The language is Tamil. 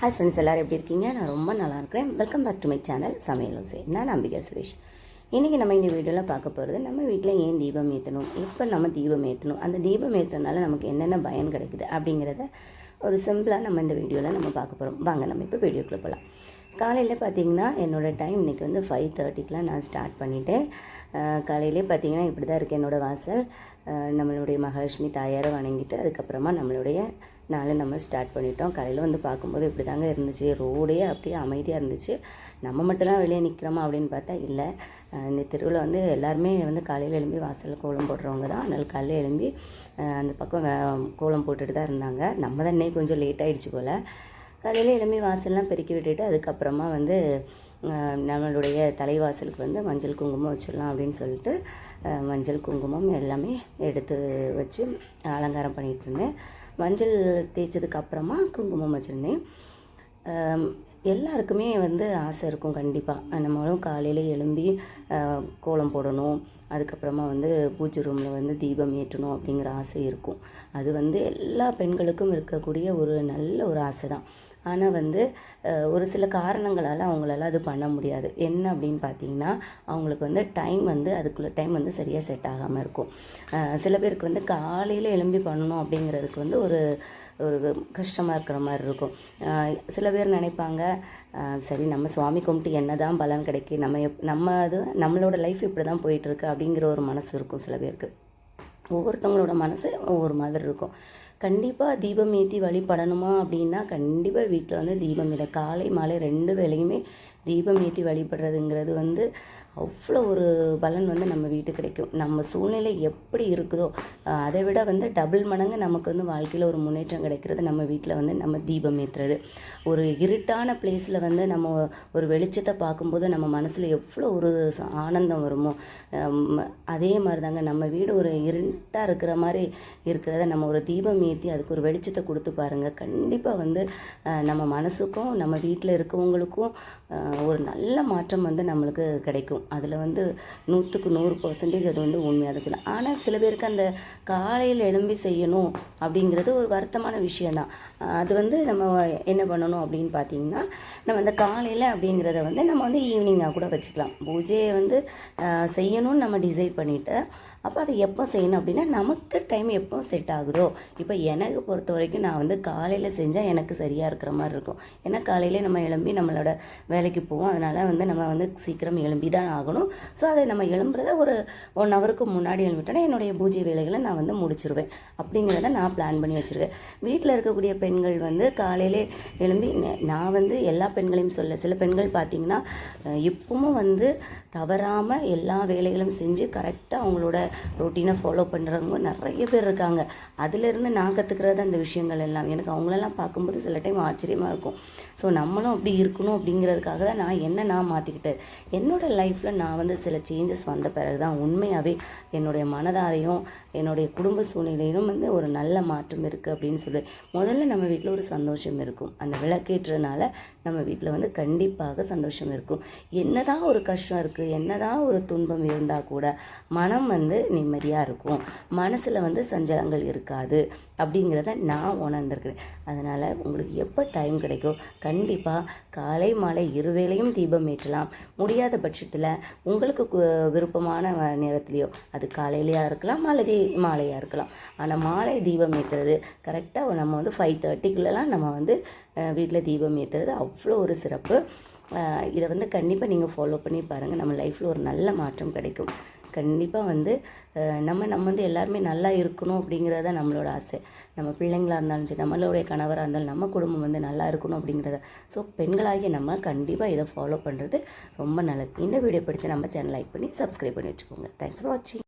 ஹாய் ஃப்ரெண்ட்ஸ் எல்லோரும் எப்படி இருக்கீங்க? நான் ரொம்ப நல்லா இருக்கிறேன். Welcome back to my channel சமையல் ஓசை. நான் அம்பிகா சுரேஷ். இன்றைக்கி நம்ம இந்த வீடியோவில் பார்க்க போகிறது நம்ம வீட்டில் ஏன் தீபம் ஏற்றணும் எப்போ நம்ம தீபம் ஏற்றணும் அந்த தீபம் ஏற்றுறதுனால நமக்கு என்னென்ன பயன் கிடைக்குது? அப்படிங்கிறத ஒரு சிம்பிளாக நம்ம இந்த வீடியோவில் நம்ம பார்க்க போகிறோம் வாங்க நம்ம இப்போ வீடியோக்குள்ளே போகலாம் காலையில் பார்த்தீங்கன்னா என்னோடய டைம் இன்றைக்கி வந்து ஃபைவ் தேர்ட்டிக்கெலாம் நான் ஸ்டார்ட் பண்ணிவிட்டேன் காலையிலே பார்த்தீங்கன்னா இப்படி தான் இருக்குது என்னோடய வாசல். நம்மளுடைய மகாலட்சுமி தாயாரை வணங்கிட்டு அதுக்கப்புறமா நம்மளுடைய நாளை நம்ம ஸ்டார்ட் பண்ணிட்டோம். காலையில் வந்து பார்க்கும்போது இப்படி தாங்க இருந்துச்சு ரோடே அப்படியே அமைதியாக இருந்துச்சு. நம்ம மட்டும்தான் வெளியே நிற்கிறோமா அப்படின்னு பார்த்தா இல்லை. இந்த தெருவில் வந்து எல்லாருமே வந்து காலையில் எழும்பி வாசலில் கோலம் போடுறவங்க தான். அதனால் காலையில் எழும்பி அந்த பக்கம் கோலம் போட்டுட்டு தான் இருந்தாங்க. நம்ம தான் இன்னைக்கு கொஞ்சம் லேட் ஆகிடுச்சு போல். காலையில் இளமை வாசல்லாம் பெருக்கி விட்டுட்டு அதுக்கப்புறமா வந்து நம்மளுடைய தலைவாசலுக்கு வந்து மஞ்சள் குங்குமம் வச்சிடலாம் அப்படின்னு சொல்லிட்டு மஞ்சள் குங்குமம் எல்லாமே எடுத்து வச்சு அலங்காரம் பண்ணிகிட்டு இருந்தேன். மஞ்சள் தேய்ச்சதுக்கப்புறமா குங்குமம் வச்சுருந்தேன். எல்லாருக்குமே வந்து ஆசை இருக்கும் கண்டிப்பாக நம்மளும் காலையில் எழும்பி கோலம் போடணும். அதுக்கப்புறமா வந்து பூஜை ரூமில் வந்து தீபம் ஏற்றணும் அப்படிங்கிற ஆசை இருக்கும். அது வந்து எல்லா பெண்களுக்கும் இருக்கக்கூடிய ஒரு நல்ல ஒரு ஆசை தான் ஆனால் வந்து ஒரு சில காரணங்களால் அவங்களால அது பண்ண முடியாது. என்ன அப்படின்னு பார்த்தீங்கன்னா அவங்களுக்கு வந்து டைம் வந்து அதுக்குள்ள டைம் வந்து சரியாக செட் ஆகாமல் இருக்கும். சில பேருக்கு வந்து காலையில் எழும்பி பண்ணணும் அப்படிங்கிறதுக்கு வந்து ஒரு ஒரு கஷ்டமாக இருக்கிற மாதிரி இருக்கும். சில பேர் நினைப்பாங்க சரி நம்ம சுவாமி கும்பிட்டு என்ன தான் பலன் கிடைக்கும் நம்ம எப் நம்ம அது நம்மளோட லைஃப் இப்படி தான் போயிட்டுருக்கு அப்படிங்கிற ஒரு மனசு இருக்கும் சில பேருக்கு. ஒவ்வொருத்தவங்களோட மனசு ஒவ்வொரு மாதிரி இருக்கும். கண்டிப்பாக தீபம் ஏற்றி வழிபடணுமா அப்படின்னா கண்டிப்பாக வீட்டில் வந்து தீபம் இல்லை காலை மாலை ரெண்டு வேலையுமே தீபம் ஏற்றி வழிபடுறதுங்கிறது வந்து அவ்வளோ ஒரு பலன் வந்து நம்ம வீட்டு கிடைக்கும். நம்ம சூழ்நிலை எப்படி இருக்குதோ அதை விட வந்து டபுள் மடங்கு நமக்கு வந்து வாழ்க்கையில் ஒரு முன்னேற்றம் கிடைக்கிறது நம்ம வீட்டில் வந்து நம்ம தீபம் ஏற்றுறது ஒரு இருட்டான பிளேஸில் வந்து நம்ம ஒரு வெளிச்சத்தை பார்க்கும்போது நம்ம மனசில் எவ்வளோ ஒரு ஆனந்தம் வருமோ அதே மாதிரி தாங்க நம்ம வீடு ஒரு இருட்டாக இருக்கிற மாதிரி இருக்கிறத நம்ம ஒரு தீபம் ஏற்றி அதுக்கு ஒரு வெளிச்சத்தை கொடுத்து பாருங்கள் கண்டிப்பாக வந்து நம்ம மனசுக்கும் நம்ம வீட்டில் இருக்கவங்களுக்கும் ஒரு நல்ல மாற்றம் வந்து நம்மளுக்கு கிடைக்கும். அதில் வந்து நூற்றுக்கு நூறு பர்சன்டேஜ் அது வந்து உண்மையாக தான் சொல்லலாம் ஆனால் சில பேருக்கு அந்த காலையில் எழும்பி செய்யணும் அப்படிங்கிறது ஒரு வருத்தமான விஷயந்தான் அது வந்து நம்ம என்ன பண்ணணும் அப்படின்னு பார்த்தீங்கன்னா நம்ம அந்த காலையில் அப்படிங்கிறத வந்து நம்ம வந்து ஈவினிங்காக கூட வச்சுக்கலாம். பூஜையை வந்து செய்யணும்னு நம்ம டிசைட் பண்ணிவிட்டு அப்போ அதை எப்போ செய்யணும் அப்படின்னா நமக்கு டைம் எப்போ செட் ஆகுதோ? இப்போ எனக்கு பொறுத்த வரைக்கும் நான் வந்து காலையில் செஞ்சால் எனக்கு சரியாக இருக்கிற மாதிரி இருக்கும். ஏன்னா காலையில் நம்ம எழும்பி நம்மளோட வேலைக்கு போவோம். அதனால் வந்து நம்ம வந்து சீக்கிரம் எழும்பி தான் ஆகணும். ஸோ அதை நம்ம எழும்புறத ஒரு ஒன் ஹவருக்கு முன்னாடி எழும்பிட்டேன்னா என்னுடைய பூஜை வேலைகளை நான் வந்து முடிச்சிருவேன். அப்படிங்கிறத நான் பிளான் பண்ணி வச்சுருக்கேன். வீட்டில் இருக்கக்கூடிய பெண்கள் வந்து காலையிலே எழும்பி நான் வந்து எல்லா பெண்களையும் சொல்ல சில பெண்கள் பார்த்தீங்கன்னா இப்பவும் வந்து தவறாமல் எல்லா வேலைகளும் செஞ்சு கரெக்டாக அவங்களோட ரொட்டீனை ஃபாலோ பண்ணுறவங்க நிறைய பேர் இருக்காங்க. அதுலேருந்து நான் கற்றுக்கிறது அந்த விஷயங்கள் எல்லாம். எனக்கு அவங்களெல்லாம் பார்க்கும்போது சில டைம் ஆச்சரியமாக இருக்கும். ஸோ நம்மளும் அப்படி இருக்கணும் அப்படிங்கிறதுக்காக தான் நான் என்ன நான் மாற்றிக்கிட்டேன் என்னோடய லைஃப்பில் நான் வந்து சில சேஞ்சஸ் வந்த பிறகு தான் உண்மையாகவே என்னுடைய மனதாரையும் என்னுடைய குடும்ப சூழ்நிலையிலும் வந்து ஒரு நல்ல மாற்றம் இருக்குது அப்படின்னு சொல்லி முதல்ல நம்ம வீட்டில் ஒரு சந்தோஷம் இருக்கும். அந்த விளக்கேற்றதுனால நம்ம வீட்டில் வந்து கண்டிப்பாக சந்தோஷம் இருக்கும். என்னதான் ஒரு கஷ்டம் இருக்குது என்னதான் ஒரு துன்பம் இருந்தால் கூட மனம் வந்து நிம்மதியாக இருக்கும். மனசில் வந்து சஞ்சலங்கள் இருக்காது அப்படிங்கிறத நான் உணர்ந்திருக்கிறேன். அதனால் உங்களுக்கு எப்போ டைம் கிடைக்கோ கண்டிப்பாக காலை மாலை இருவேளையும் தீபம் ஏற்றலாம். முடியாத பட்சத்தில் உங்களுக்கு கு- விருப்பமான நேரத்துலையோ அது காலையிலையாக இருக்கலாம் அல்லது மாலையாக இருக்கலாம். ஆனால் மாலை தீபம் ஏற்றுறது கரெக்டாக நம்ம வந்து ஃபைவ் தேர்ட்டிக்குள்ளெலாம் நம்ம வந்து வீட்டில் தீபம் ஏற்றுறது அவ்வளோ ஒரு சிறப்பு. இதை வந்து கண்டிப்பாக நீங்கள் ஃபாலோ பண்ணி பாருங்கள் நம்ம லைஃப்பில் ஒரு நல்ல மாற்றம் கிடைக்கும். கண்டிப்பாக வந்து நம்ம நம்ம வந்து எல்லாருமே நல்லா இருக்கணும் அப்படிங்கிறது தான் நம்மளோட ஆசை. நம்ம பிள்ளைங்களாக இருந்தாலும் சரி நம்மளுடைய கணவராக இருந்தாலும் நம்ம குடும்பம் வந்து நல்லா இருக்கணும் அப்படிங்கிறத. ஸோ பெண்களாகிய நம்ம கண்டிப்பாக இதை ஃபாலோ பண்ணுறது ரொம்ப நல்லது. இந்த வீடியோ பிடிச்ச நம்ம சேனல் லைக் பண்ணி சப்ஸ்கிரைப் பண்ணி வச்சுக்கோங்க. தேங்க்ஸ் ஃபார் வாட்சிங்